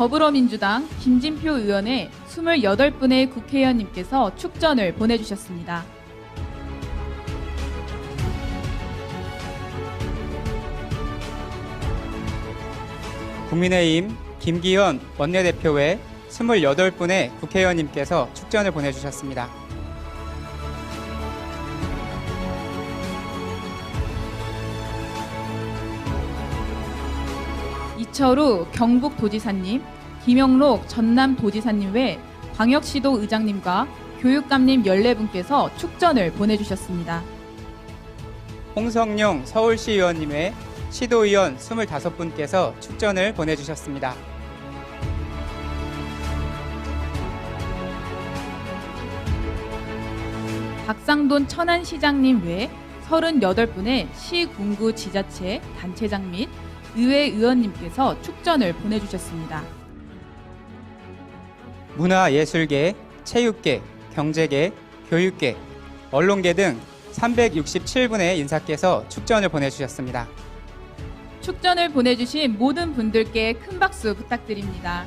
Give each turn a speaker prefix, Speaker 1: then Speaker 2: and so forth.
Speaker 1: 더불어민주당 김진표 의원의 28분의 국회의원님께서 축전을 보내주셨습니다.
Speaker 2: 국민의힘 김기현 원내대표 외 28분의 국회의원님께서 축전을 보내주셨습니다.
Speaker 1: 이철우 경북도지사님, 김영록 전남도지사님 외 광역시도 의장님과 교육감님 14분께서 축전을 보내주셨습니다.
Speaker 2: 홍성용 서울시 의원님 외 시도의원 25분께서 축전을 보내주셨습니다.
Speaker 1: 박상돈 천안시장님 외 38분의 시 군구 지자체 단체장 및 의회 의원님께서 축전을 보내주셨습니다.
Speaker 2: 문화예술계, 체육계, 경제계, 교육계, 언론계 등 367분의 인사께서 축전을 보내주셨습니다.
Speaker 1: 축전을 보내주신 모든 분들께 큰 박수 부탁드립니다.